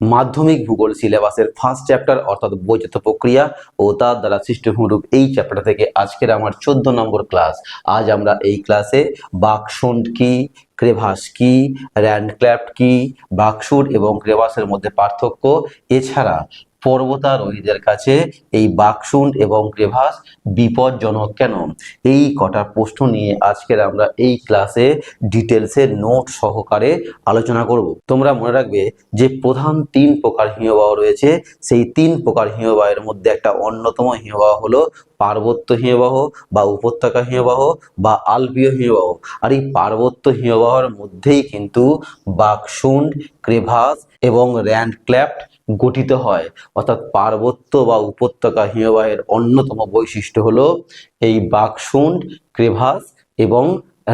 মাধ্যমিক ভূগোল সিলেবাসের ফার্স্ট চ্যাপ্টার অর্থাৎ বৈজাত প্রক্রিয়া ও তার দ্বারা সৃষ্ট ভূরূপ এই চ্যাপ্টার থেকে আজকের আমার চোদ্দ নম্বর ক্লাস আজ আমরা এই ক্লাসে বাকশুন্ড কি, ক্রেভাস কি র্যান্ড ক্ল্যাপ কি, বাকসুর এবং ক্রেভাসের মধ্যে পার্থক্য। এছাড়া পর্বতারোহীদের কাছে এই বাকশুন্ড এবং ক্রেভাস বিপজ্জনক কেন? এই কটা প্রশ্ন নিয়ে আজকের আমরা এই ক্লাসে ডিটেলসে নোট সহকারে আলোচনা করব। তোমরা মনে রাখবে যে প্রধান তিন প্রকার হিমবাহ রয়েছে। সেই তিন প্রকার হিমবাহের মধ্যে একটা অন্যতম হিমবাহ হলো পার্বত্য হিমবাহ বা উপত্যকা হিমবাহ বা আলপীয় হিমবাহ। আর এই পার্বত্য হিমবাহের মধ্যেই কিন্তু বাকশুন্ড ক্রেভাস এবং র্যান্ডক্ল্যাফট গঠিত হয়। অর্থাৎ পার্বত্য বা উপত্যকা হিমবাহের অন্যতম বৈশিষ্ট্য হলো এই বাকশুন্ড ক্রেভাস এবং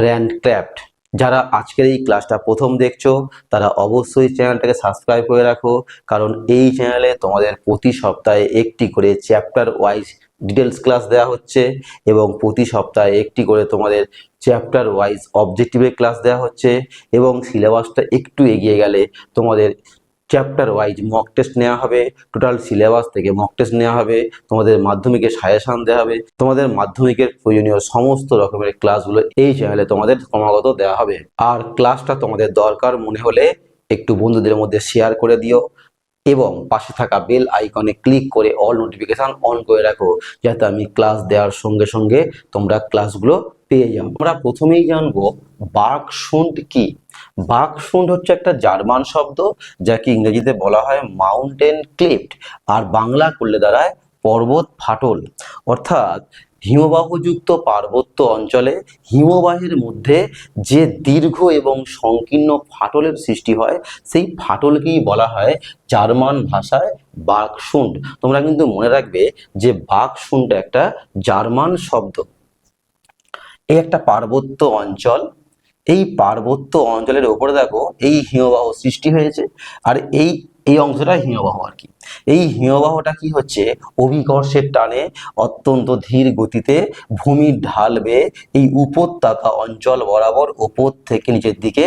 র্যান্ডক্ল্যাফট যারা আজকের এই ক্লাসটা প্রথম দেখছ, তারা অবশ্যই চ্যানেলটাকে সাবস্ক্রাইব করে রাখো, কারণ এই চ্যানেলে তোমাদের প্রতি সপ্তাহে একটি করে চ্যাপ্টার ওয়াইজ ডিটেলস ক্লাস দেওয়া হচ্ছে এবং প্রতি সপ্তাহে একটি করে তোমাদের চ্যাপ্টার ওয়াইজ অবজেক্টিভের ক্লাস দেওয়া হচ্ছে এবং সিলেবাসটা একটু এগিয়ে গেলে তোমাদের চ্যাপ্টার ওয়াইজ মক টেস্ট নেওয়া হবে টোটাল সিলেবাস থেকে মক টেস্ট নেওয়া হবে, তোমাদের মাধ্যমিকের সাজেশন দেওয়া হবে, তোমাদের মাধ্যমিকের প্রয়োজনীয় সমস্ত রকমের ক্লাসগুলো এই চ্যানেলে তোমাদের ক্রমাগত দেওয়া হবে। আর ক্লাসটা তোমাদের দরকার মনে হলে একটু বন্ধুদের মধ্যে শেয়ার করে দিও এবং পাশে থাকা বেল আইকনে ক্লিক করে অল নোটিফিকেশন অন করে রাখো, যাতে আমি ক্লাস দেওয়ার সঙ্গে সঙ্গে তোমরা ক্লাসগুলো পেয়ে যাও। আমরা প্রথমেই জানব বাকশুন্ড কি? বাকশুন্ড হচ্ছে একটা জার্মান শব্দ, যাকে ইংরেজিতে বলা হয় মাউন্টেন ক্লিফট, আর বাংলা করলে দাঁড়ায় পর্বত ফাটল। অর্থাৎ হিমবাহযুক্ত পার্বত্য অঞ্চলে হিমবাহের মধ্যে যে দীর্ঘ এবং সংকীর্ণ ফাটলের সৃষ্টি হয়, সেই ফাটলকেই বলা হয় জার্মান ভাষায় বাকশুন্ড তোমরা কিন্তু মনে রাখবে যে বাকশুন্ড একটা জার্মান শব্দ। এই একটা পার্বত্য অঞ্চল এই পার্বত্য অঞ্চলের ওপরে দেখো এই হিমবাহ সৃষ্টি হয়েছে আর এই এই অংশটা হিমবাহ আর কি। এই হিমবাহটা কি হচ্ছে? অভিকর্ষের টানে অত্যন্ত ধীর গতিতে ভূমির ঢাল বেয়ে এই উপত্যকা অঞ্চল বরাবর ওপর থেকে নিচের দিকে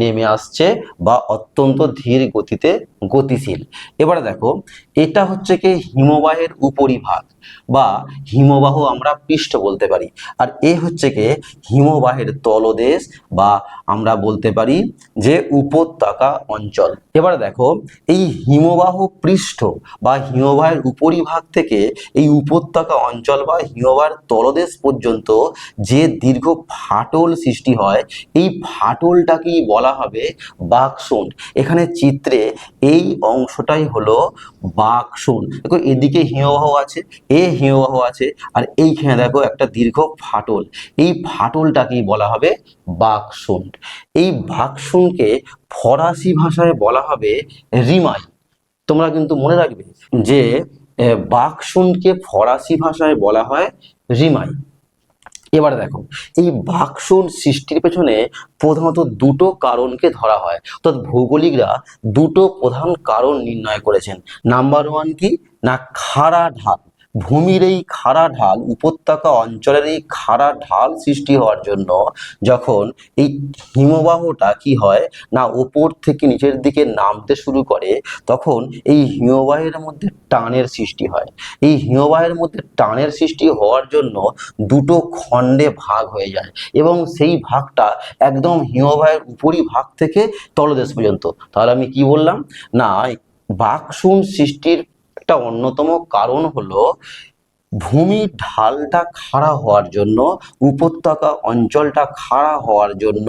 নেমে আসছে বা অত্যন্ত ধীর গতিতে গতিশীল। এবারে দেখো, এটা হচ্ছে কি হিমবাহের উপরিভাগ বা হিমবাহ আমরা পৃষ্ঠ বলতে পারি। আর এ হচ্ছে কি হিমবাহের তলদেশ বা আমরা বলতে পারি যে উপত্যকা অঞ্চল। এবারে দেখো, এই হিমবাহ পৃষ্ঠ বা হিমবাহের উপরিভাগ থেকে এই উপত্যকা অঞ্চল বা হিমবাহের তলদেশ পর্যন্ত যে দীর্ঘ ফাটল সৃষ্টি হয়, এই ফাটলটাকেই বলা হবে বাকশুন্ড এখানে চিত্রে এই অংশটাই হলো বাকশুন্ড দেখো এদিকে হিমবাহ আছে এ হিমবাহ আছে আর এইখানে দেখো একটা দীর্ঘ ফাটল। এই ফাটলটাকেই বলা হবে বাকশুন্ড এই বাকশুন্ডকে ফরাসি ভাষায় বলা হবে রিমাই। তোমরা কিন্তু মনে রাখবে যে আহ, বাকশুন্ডকে ফরাসি ভাষায় বলা হয় রিমাই। এবারে দেখো, এই বাক্সন সৃষ্টির পেছনে প্রধানত দুটো কারণকে ধরা হয়। অর্থাৎ ভৌগোলিকরা দুটো প্রধান কারণ নির্ণয় করেছেন। নাম্বার ওয়ান কি? না, খাড়া ঢাল। ভূমির এই খাড়া ঢাল, উপত্যকা অঞ্চলের এই খাড়া ঢাল সৃষ্টি হওয়ার জন্য যখন এই হিমবাহটা কি হয় না ওপর থেকে নিচের দিকে নামতে শুরু করে, তখন এই হিমবাহের মধ্যে টানের সৃষ্টি হয়। এই হিমবাহের মধ্যে টানের সৃষ্টি হওয়ার জন্য দুটো খণ্ডে ভাগ হয়ে যায় এবং সেই ভাগটা একদম হিমবাহের উপরি ভাগ থেকে তলদেশ পর্যন্ত। তাহলে আমি কি বললাম? না বাকশুন সৃষ্টির একটা অন্যতম কারণ হলো ভূমি ঢালটা খাড়া হওয়ার জন্য, উপত্যকা অঞ্চলটা খাড়া হওয়ার জন্য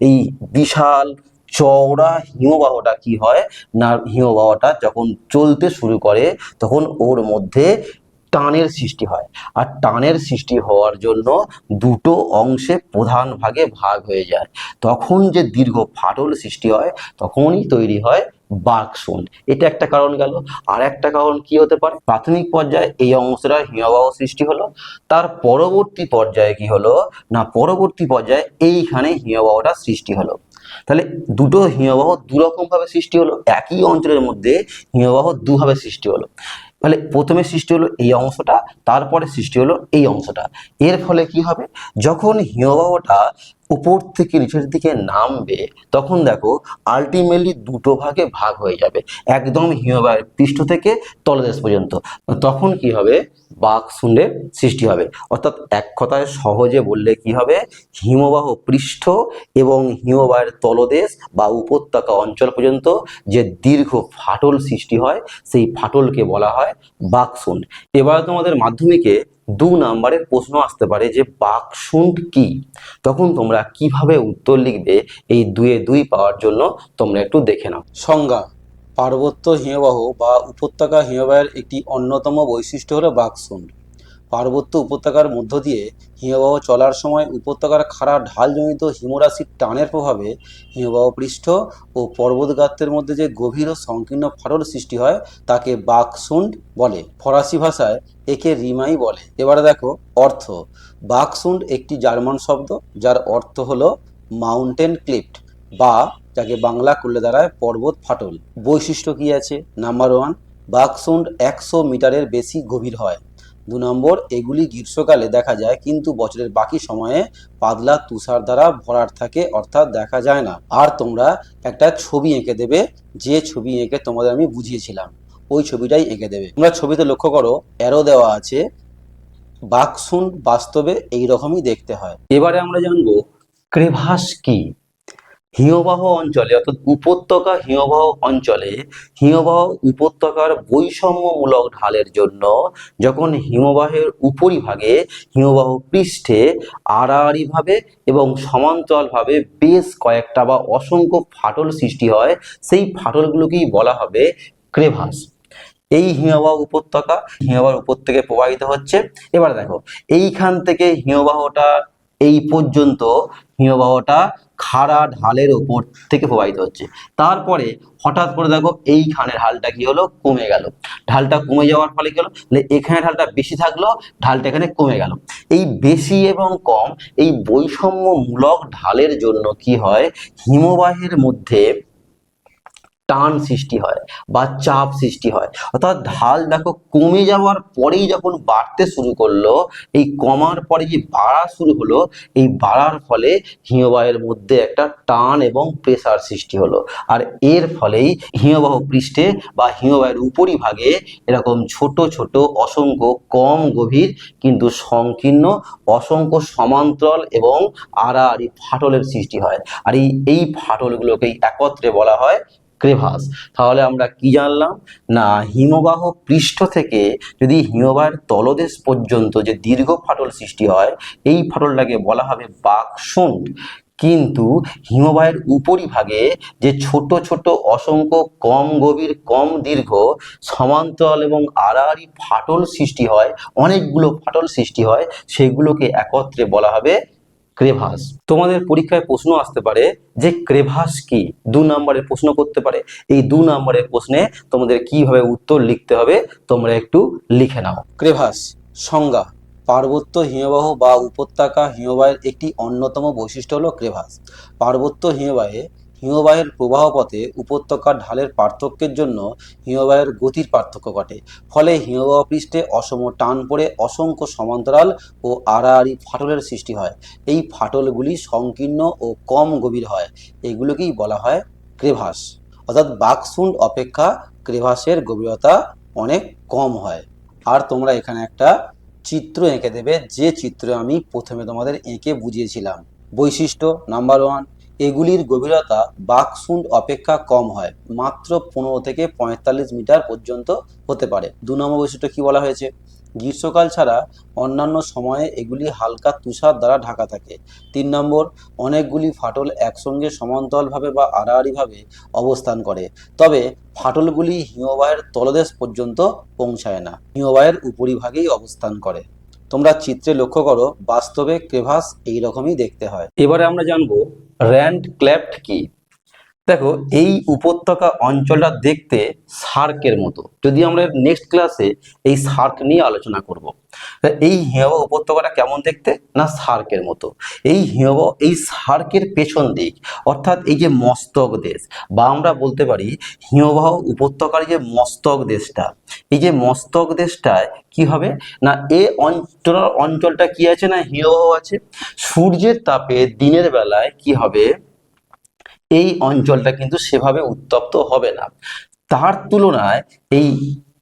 এই বিশাল চওড়া হিমবাহটা কি হয় না, হিমবাহটা যখন চলতে শুরু করে তখন ওর মধ্যে টানের সৃষ্টি হয়। আর টানের সৃষ্টি হওয়ার জন্য দুটো অংশে প্রধান ভাগে ভাগ হয়ে যায়। তখন যে দীর্ঘ ফাটল সৃষ্টি হয়, তখনই তৈরি হয় বাকশুন্ড এটা একটা কারণ গেল। আর একটা কারণ কি হতে পারে? প্রাথমিক পর্যায়ে এই অংশটা হিমবাহ সৃষ্টি হলো। তার পরবর্তী পর্যায়ে কি হলো? না, পরবর্তী পর্যায়ে এইখানে হিমবাহটা সৃষ্টি হলো। তাহলে দুটো হিমবাহ দুরকম ভাবে সৃষ্টি হলো। একই অঞ্চলের মধ্যে হিমবাহ দুভাবে সৃষ্টি হলো। তাহলে প্রথমে সৃষ্টি হলো এই অংশটা, তারপরে সৃষ্টি হলো এই অংশটা। এর ফলে কি হবে? যখন হিমবাহটা উপর থেকে নিচের দিকে নামবে, তখন দেখো আলটিমেটলি দুটো ভাগে ভাগ হয়ে যাবে। একদম হিমবাহের পৃষ্ঠ থেকে তলদেশ পর্যন্ত। তখন কি হবে? বাঘশুণ্ডের সৃষ্টি হবে। অর্থাৎ এক কথায় সহজে বললে কি হবে? হিমবাহ পৃষ্ঠ এবং হিমবাহের তলদেশ বা উপত্যকা অঞ্চল পর্যন্ত যে দীর্ঘ ফাটল সৃষ্টি হয়, সেই ফাটলকে বলা হয় বাকশুণ্ড এবার তোমাদের মাধ্যমিকে দু নাম্বারের প্রশ্ন আসতে পারে যে বাকশুণ্ড কি? তখন তোমরা কীভাবে উত্তর লিখবে এই দুয়ে দুই পাওয়ার জন্য তোমরা একটু দেখে নাও। সংজ্ঞা, পার্বত্য হিমবাহ বা উপত্যকা হিমবাহের একটি অন্যতম বৈশিষ্ট্য হলো বাকশুণ্ড পার্বত্য উপত্যকার মধ্য দিয়ে হিমবাহ চলার সময় উপত্যকার খাড়া ঢালজনিত হিমরাশির টানের প্রভাবে হিমবাহ পৃষ্ঠ ও পর্বতগাত্রের মধ্যে যে গভীর ও সংকীর্ণ ফাটল সৃষ্টি হয়, তাকে বাকশুণ্ড বলে। ফরাসি ভাষায় একে রিমাই বলে। এবারে দেখো, অর্থ। বাকশুণ্ড একটি জার্মান শব্দ, যার অর্থ হলো মাউন্টেন ক্লিফট বা যাকে বাংলা করলে দাঁড়ায় পর্বত ফাটল। বৈশিষ্ট্য কি আছে? নাম্বার ওয়ান বাকসুন্ড একশো মিটারের বেশি গভীর হয়। দু নম্বর, এগুলি গ্রীষ্মকালে দেখা যায়, কিন্তু বছরের বাকি সময়ে পাতলা তুষার দ্বারা ভরাট থাকে, অর্থাৎ দেখা যায় না। আর তোমরা একটা ছবি এঁকে দেবে, যে ছবি এঁকে তোমাদের আমি বুঝিয়েছিলাম। ওই ছবিটাই এঁকে দেবে। তোমরা ছবিতে লক্ষ্য করো অ্যারো দেওয়া আছে বাকশুণ্ড বাস্তবে এই রকমই দেখতে হয়। এবারে আমরা জানব, ক্রেভাস কি? হিমবাহ অঞ্চলে, অর্থাৎ উপত্যকা হিমবাহ অঞ্চলে, হিমবাহ উপত্যকার বৈষম্যমূলক ঢালের জন্য যখন হিমবাহের উপরিভাগে হিমবাহ পৃষ্ঠে আড়াআড়িভাবে এবং সমান্তরালভাবে বেশ কয়েকটা বা অসংখ্য ফাটল সৃষ্টি হয়, সেই ফাটলগুলোকেই বলা হবে ক্রেভাস। এই হিমবাহ উপত্যকা, হিমবাহ উপর থেকে প্রবাহিত হচ্ছে। এবার দেখো, এইখান থেকে হিমবাহটা এই পর্যন্ত হিমবাহটা খাড়া ঢালের ওপর থেকে প্রবাহিত হচ্ছে। তারপরে হঠাৎ করে দেখো এইখানে ঢালটা কি হলো? কমে গেল। ঢালটা কমে যাওয়ার ফলে কি হলো? এখানে ঢালটা বেশি থাকল, ঢালটা এখানে কমে গেল। এই বেশি এবং কম, এই বৈষম্যমূলক ঢালের জন্য কি হয়? হিমবাহের মধ্যে টান সৃষ্টি হয় বা চাপ সৃষ্টি হয়। অর্থাৎ ঢাল দেখো কমে যাওয়ার পরেই যখন বাড়তে শুরু করল, এই কমার পরে যে বাড়া শুরু হলো, এই বাড়ার ফলে হিমবাহের মধ্যে একটা টান এবং প্রেসার সৃষ্টি হলো। আর এর ফলেই হিমবাহ পৃষ্ঠে বা হিমবাহের উপরিভাগে এরকম ছোট ছোট, অসংখ্য, কম, গভীর, কিন্তু সংকীর্ণ, অসংখ্য সমান্তরাল এবং আড়াআড়ি ফাটলের সৃষ্টি হয়। আর এই এই ফাটলগুলোকেই একত্রে বলা হয় ক্রেভাস তাহলে আমরা কি জানলাম? না, হিমবাহ পৃষ্ঠ থেকে যদি হিমবাহের তলদেশ পর্যন্ত যে দীর্ঘ ফাটল সৃষ্টি হয়, এই ফাটলটাকে বলা হবে বাকশুণ্ড। কিন্তু হিমবাহের উপরিভাগে যে ছোট ছোট অসংখ্য কম গভীর, কম দীর্ঘ, সমান্তরাল এবং আড়াআড়ি ফাটল সৃষ্টি হয়, অনেকগুলো ফাটল সৃষ্টি হয়, সেগুলোকে একত্রে বলা হবে ক্রেভাস। তোমাদের পরীক্ষায় প্রশ্ন আসতে পারে যে ক্রেভাস কি? দু নম্বরের প্রশ্ন করতে পারে। এই দু নম্বরের প্রশ্নে তোমাদের কীভাবে উত্তর লিখতে হবে তোমরা একটু লিখে নাও। ক্রেভাস, সংজ্ঞা, পার্বত্য হিমবাহ বা উপত্যকা হিমবাহের একটি অন্যতম বৈশিষ্ট্য হলো ক্রেভাস। পার্বত্য হিমবাহে হিমবাহের প্রবাহ পথে উপত্যকার ঢালের পার্থক্যের জন্য হিমবাহের গতির পার্থক্য ঘটে। ফলে হিমবাহ পৃষ্ঠে অসম টান পড়ে অসংখ্য সমান্তরাল ও আড়াআড়ি ফাটলের সৃষ্টি হয়। এই ফাটলগুলি সংকীর্ণ ও কম গভীর হয়। এগুলোকেই বলা হয় ক্রেভাস। অর্থাৎ বাকশুণ্ড অপেক্ষা ক্রেভাসের গভীরতা অনেক কম হয়। আর তোমরা এখানে একটা চিত্র এঁকে দেবে। যে চিত্র আমি প্রথমে তোমাদের এঁকে বুঝিয়েছিলাম। বৈশিষ্ট্য নাম্বার ওয়ান এগুলির গভীরতা বাকশুণ্ড অপেক্ষা কম হয়, মাত্র পনেরো থেকে পঁয়তাল্লিশ মিটার পর্যন্ত হতে পারে। দু নম্বর বৈশিষ্ট্য কি বলা হয়েছে? গ্রীষ্মকাল ছাড়া অন্যান্য সময়ে এগুলি হালকা তুষার দ্বারা ঢাকা থাকে। তিন নম্বর, অনেকগুলি ফাটল একসঙ্গে সমান্তরালভাবে বা আড়াআড়িভাবে অবস্থান করে, তবে ফাটলগুলি হিমবাহের তলদেশ পর্যন্ত পৌঁছায় না, হিমবাহের উপরিভাগেই অবস্থান করে। তোমরা চিত্রে লক্ষ্য করো, বাস্তবে ক্রেভাস এইরকমই দেখতে হয়। এবারে আমরা জানব, র্যান্ড ক্ল্যাফট কি? দেখো এই উপত্যকা অঞ্চলটা দেখতে সার্কের মতো। যদি আমরা নেক্সট ক্লাসে এই সার্ক নিয়ে আলোচনা করব। এই হিমবাহ উপত্যকাটা কেমন দেখতে? না সার্কের মতো। এই হিমবাহ এই সার্কের পেছন দিক অর্থাৎ এই যে মস্তক দেশ বা আমরা বলতে পারি হিমবাহ উপত্যকার যে মস্তক দেশটা এই যে মস্তক দেশটায় কি হবে? না এ অঞ্চল অঞ্চলটা কি আছে? না হিমবাহ আছে? সূর্যের তাপে দিনের বেলায় কি হবে? এই অঞ্চলটা কিন্তু সেভাবে উত্তপ্ত হবে না। তার তুলনায় এই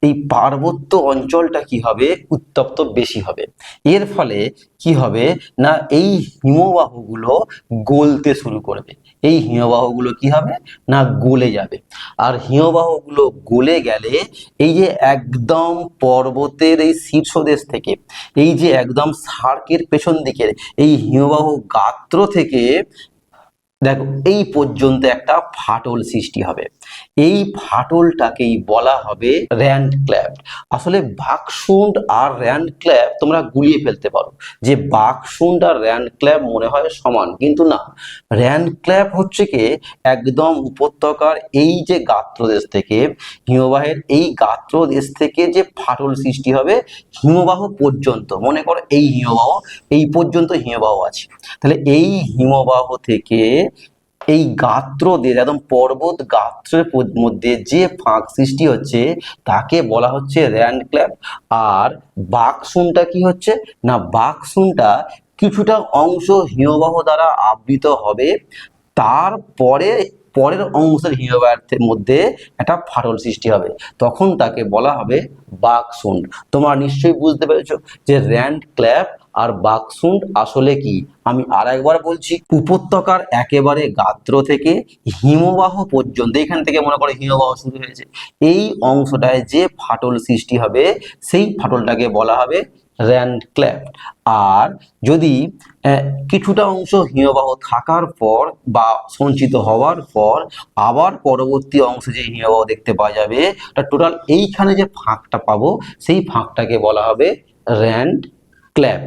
এই পার্বত্য অঞ্চলটা কি হবে? উত্তপ্ত বেশি হবে। এর ফলে কি হবে? না, এই হিমবাহগুলো গলতে শুরু করবে। এই হিমবাহগুলো কি হবে? না, গলে যাবে। আর হিমবাহগুলো গলে গেলে এই যে একদম পর্বতের এই শীর্ষদেশ থেকে, এই যে একদম সার্কের পেছন দিকের এই হিমবাহ গাত্র থেকে দেখো, এই পর্যন্ত একটা ফাটল সৃষ্টি হবে। এই ফাটলটাকেই বলা হবে র্যান্ড ক্ল্যাপ আসলে বাকশুন্ড আর র্যান্ড ক্ল্যাপ তোমরা গুলিয়ে ফেলতে পারো। যে বাকশুন্ড আর র্যান্ড ক্ল্যাপ মনে হয় সমান, কিন্তু না। র্যান্ড ক্ল্যাপ হচ্ছে কি? একদম উপত্যকার এই যে গাত্রদেশ থেকে, হিমবাহের এই গাত্রদেশ থেকে যে ফাটল সৃষ্টি হবে হিমবাহ পর্যন্ত। মনে করো এই হিমবাহ, এই পর্যন্ত হিমবাহ আছে। তাহলে এই হিমবাহ থেকে এই গাত্র দিয়ে একদম পর্বত গাত্রের মধ্যে যে ফাঁক সৃষ্টি হচ্ছে, তাকে বলা হচ্ছে র্যান্ড ক্ল্যাপ। আর বাকসুনটা কি হচ্ছে? না, বাকসুনটা কিছুটা অংশ হিমবাহ দ্বারা আবৃত হবে। তারপরে পরের অংশের হিমবাহের মধ্যে একটা ফাটল সৃষ্টি হবে। তখন তাকে বলা হবে বাকসুন্ড। তোমরা নিশ্চয়ই বুঝতে পেরেছ যে র্যান্ড ক্ল্যাপ আর বাকসুন্ড আসলে কি? আমি আর একবার বলছি, উপত্যকার একেবারে গাত্র থেকে হিমবাহ পর্যন্ত, এখান থেকে মনে করো হিমবাহ শুরু হয়েছে, এই অংশটায় যে ফাটল সৃষ্টি হবে, সেই ফাটলটাকে বলা হবে র্যান্ড ক্ল্যাপ আর যদি কিছুটা অংশ হিমবাহ থাকার পর বা সঞ্চিত হওয়ার পর, আবার পরবর্তী অংশে যে হিমবাহ দেখতে পাওয়া যাবে, তা টোটাল এইখানে যে ফাঁকটা পাবো, সেই ফাঁকটাকে বলা হবে র্যান্ড ক্ল্যাপ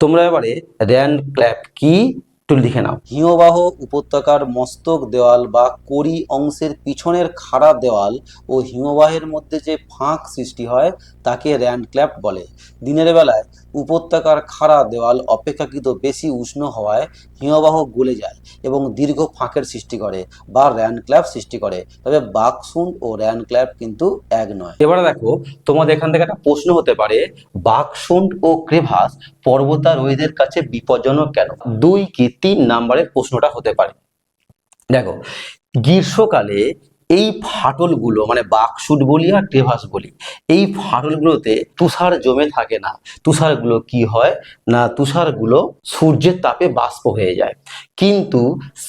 তোমরা এবারে র্যান্ড ক্ল্যাপ কি একটু লিখে নাও। হিমবাহ উপত্যকার মস্তক দেওয়াল বা করি অংশের পিছনের খাড়া দেওয়াল ও হিমবাহের মধ্যে যে ফাঁক সৃষ্টি হয়, তাকে র্যান্ড ক্ল্যাপ বলে। দিনের বেলায় উপত্যকার খাড়া দেওয়াল অপেক্ষাকৃত বেশি উষ্ণ হওয়ায় হিমবাহ গলে যায় এবং দীর্ঘ ফাঁকের সৃষ্টি করে বা র্যান্ড ক্ল্যাপ সৃষ্টি করে। তবে বাকসুন্ড ও র্যান্ড ক্ল্যাপ কিন্তু এক নয়। এবারে দেখো, তোমাদের এখান থেকে একটা প্রশ্ন হতে পারে বাকশুন্ড ও ক্রেভাস পর্বতারোহীদের কাছে বিপজ্জনক কেন? দুই কি তিন নাম্বারের প্রশ্নটা হতে পারে। দেখো, গ্রীষ্মকালে এই ফাটলগুলো মানে বাকশুট বলি আর ক্রেভাস বলি, এই ফাটলগুলোতে তুষার জমে থাকে না। তুষারগুলো কি হয়? না, তুষারগুলো সূর্যের তাপে বাষ্প হয়ে যায়। কিন্তু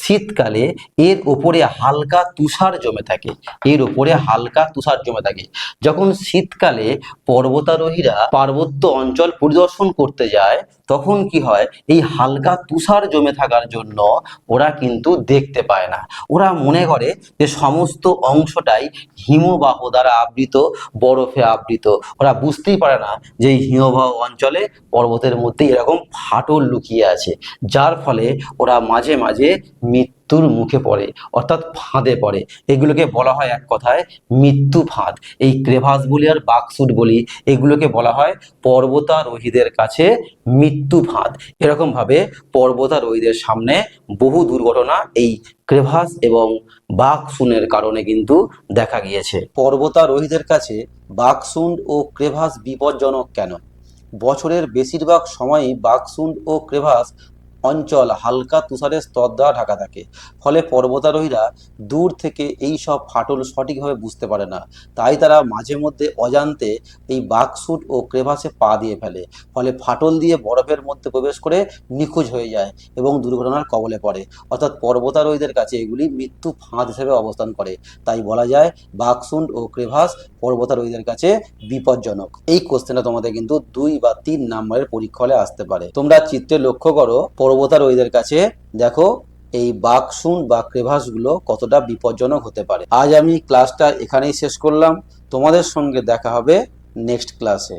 শীতকালে এর ওপরে হালকা তুষার জমে থাকে। এর ওপরে হালকা তুষার জমে থাকে। যখন শীতকালে পর্বতারোহীরা পার্বত্য অঞ্চল পরিদর্শন করতে যায় তখন কি হয়? এই হালকা তুষার জমে থাকার জন্য ওরা কিন্তু দেখতে পায় না। ওরা মনে করে যে সমস্ত অংশটাই হিমবাহ দ্বারা আবৃত, বরফে আবৃত। ওরা বুঝতেই পারে না যে এই হিমবাহ অঞ্চলে পর্বতের মধ্যে এরকম ফাটল লুকিয়ে আছে। যার ফলে ওরা মাঝে মাঝে মৃত্যুর মুখে পড়ে, অর্থাৎ ফাঁদে পড়ে। এগুলোকে বলা হয় এক কথায় মৃত্যু ফাঁদ। এই ক্রেভাস বলি আর বাকসুট বলি, এগুলোকে বলা হয় পর্বতারোহীদের কাছে মৃত্যু ফাঁদ। এরকম ভাবে পর্বতারোহীদের সামনে বহু দুর্ঘটনা এই ক্রেভাস এবং বাকসুনের কারণে কিন্তু দেখা গিয়েছে। পর্বতারোহীদের কাছে বাকসুন্ড ও ক্রেভাস বিপজ্জনক কেন? বছরের বেশিরভাগ সময়ই বাকসুন্ড ও ক্রেভাস অঞ্চল হালকা তুষারের স্তর দ্বারা ঢাকা থাকে। ফলে পর্বতারোহীরা দূর থেকে এই সব ফাটল সঠিকভাবে বুঝতে পারে না। তাই তারা মাঝে মধ্যে অজান্তে এই বাকসুট ও ক্রেভাসে পা দিয়ে ফেলে। ফলে ফাটল দিয়ে বরফের মধ্যে প্রবেশ করে নিখোঁজ হয়ে যায় এবং দুর্ঘটনার কবলে পড়ে। অর্থাৎ পর্বতারোহীদের কাছে এগুলি মৃত্যু ফাঁদ হিসেবে অবস্থান করে। তাই বলা যায় বাকসুন্ড ও ক্রেভাস পর্বতারোহীদের কাছে বিপজ্জনক। এই কোশ্চেনটা তোমাদের কিন্তু দুই বা তিন নাম্বারের পরীক্ষা হলে আসতে পারে। তোমরা চিত্রে লক্ষ্য করো পর্বতারোহীদের কাছে, দেখো, এই বাকসুন বা ক্রেভাসগুলো কতটা বিপজ্জনক হতে পারে। আজ আমি ক্লাসটা এখানেই শেষ করলাম। তোমাদের সঙ্গে দেখা হবে নেক্সট ক্লাসে